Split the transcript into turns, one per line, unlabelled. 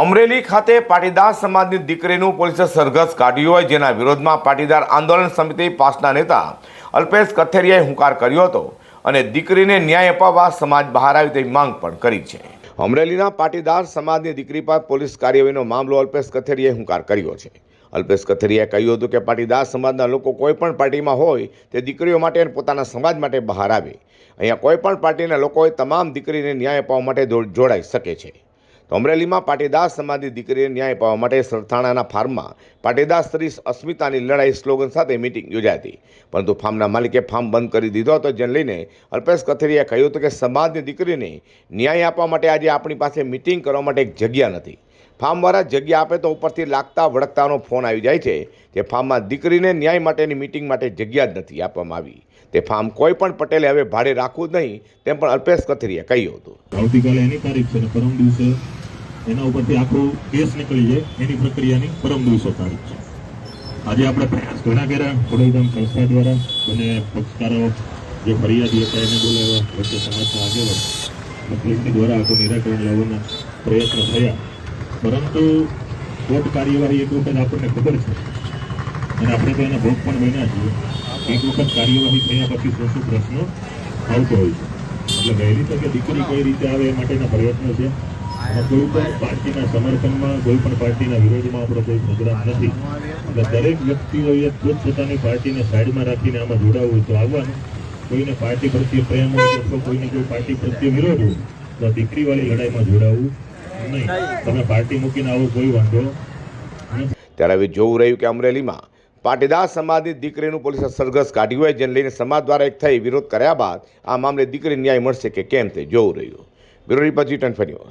અમરેલી ખાતે પાટીદાર સમાજની દીકરીનું પોલીસે સરઘસ કાઢ્યું હોય જેના વિરોધમાં પાટીદાર આંદોલન સમિતિ પાસના નેતા અલ્પેશ કથેરિયાએ હુંકાર કર્યો હતો અને દીકરીને ન્યાય અપાવવા સમાજ બહાર આવી તેવી માંગ પણ કરી છે. અમરેલીના પાટીદાર સમાજની દીકરી પર પોલીસ કાર્યવાહીનો મામલો અલ્પેશ કથેરિયાએ હુંકાર કર્યો છે. અલ્પેશ કથેરિયાએ કહ્યું હતું કે પાટીદાર સમાજના લોકો કોઈ પણ પાર્ટીમાં હોય તે દીકરીઓ માટે અને પોતાના સમાજ માટે બહાર આવે. અહીંયા કોઈ પણ પાર્ટીના લોકોએ તમામ દીકરીને ન્યાય અપાવવા માટે જોડાઈ શકે છે. તો અમરેલીમાં પાટીદાર સમાજની દીકરીને ન્યાય પાવા માટે સરથાણાના ફાર્મમાં પાટીદાર સ્ત્રી અસ્મિતાની લડાઈ સ્લોગન સાથે મિટિંગ યોજાઈ હતી. પરંતુ ફાર્મના માલિકે ફાર્મ બંધ કરી દીધો હતો, જેને લઈને અલ્પેશ કથેરિયાએ કહ્યું હતું કે સમાજની દીકરીને ન્યાય આપવા માટે આજે આપણી પાસે મિટિંગ કરવા માટે એક જગ્યા નથી. ફાર્મવાળા જગ્યા આપે તો ઉપરથી લાગતા વળગતાનો ફોન આવી જાય છે કે ફાર્મમાં દીકરીને ન્યાય માટેની મિટિંગ માટે જગ્યા જ નથી આપવામાં આવી. તે ફાર્મ કોઈ પણ પટેલે હવે ભાડે રાખવું જ નહીં તેમ પણ અલ્પેશ કથેરિયાએ કહ્યું હતું.
આવતીકાલે એની તારીખ છે પરમ દિવસે એના ઉપરથી આખો કેસ નીકળી જાય, એની પ્રક્રિયાની પરમ દિવસો તારીખ છે. આજે આપણે પ્રયાસ ઘણા કર્યા, ખોડલધામ સંસ્થા દ્વારા અને પક્ષકારો જે ફરિયાદી હતા એને બોલાવ્યા, વચ્ચે સમાજના આગેવાન તકલીફની દ્વારા આખું નિરાકરણ લાવવાના પ્રયત્નો થયા. પરંતુ કોર્ટ કાર્યવાહી એક વખત આપણને ખબર છે. અને આપણે તો એના ભોગ પણ બન્યા છીએ. એક વખત કાર્યવાહી થયા પછી શું શું પ્રશ્નો આવતો હોય છે. એટલે વહેલી તકે દીકરી કઈ રીતે આવે એ માટેના પ્રયત્નો છે. પાર્ટીના સમર્થનમાં, કોઈ પણ પાર્ટીના વિરોધમાં આપણો કોઈ પ્રોગ્રામ નથી. એટલે દરેક વ્યક્તિઓએ પોતપોતાની પાર્ટીને સાઈડમાં રાખીને આમાં જોડાવવું તો આવવાનું. કોઈને પાર્ટી પ્રત્યે પ્રેમ હોય અથવા કોઈને કોઈ પાર્ટી પ્રત્યે વિરોધ હોય તો દીકરીવાળી લડાઈમાં જોડાવવું નહીં. તમે પાર્ટી મૂકીને આવો, કોઈ વાંધો
ત્યારે હવે જોવું રહ્યું કે અમરેલીમાં પાટીદાર સમાજની દીકરીનું પોલીસે સરઘસ કાઢ્યું હોય, જેને લઈને સમાજ દ્વારા એક થઈ વિરોધ કર્યા બાદ આ મામલે દીકરી ન્યાય મળશે કે કેમ તે જોવું રહ્યું. બ્યુરો રિપોર્ટ જી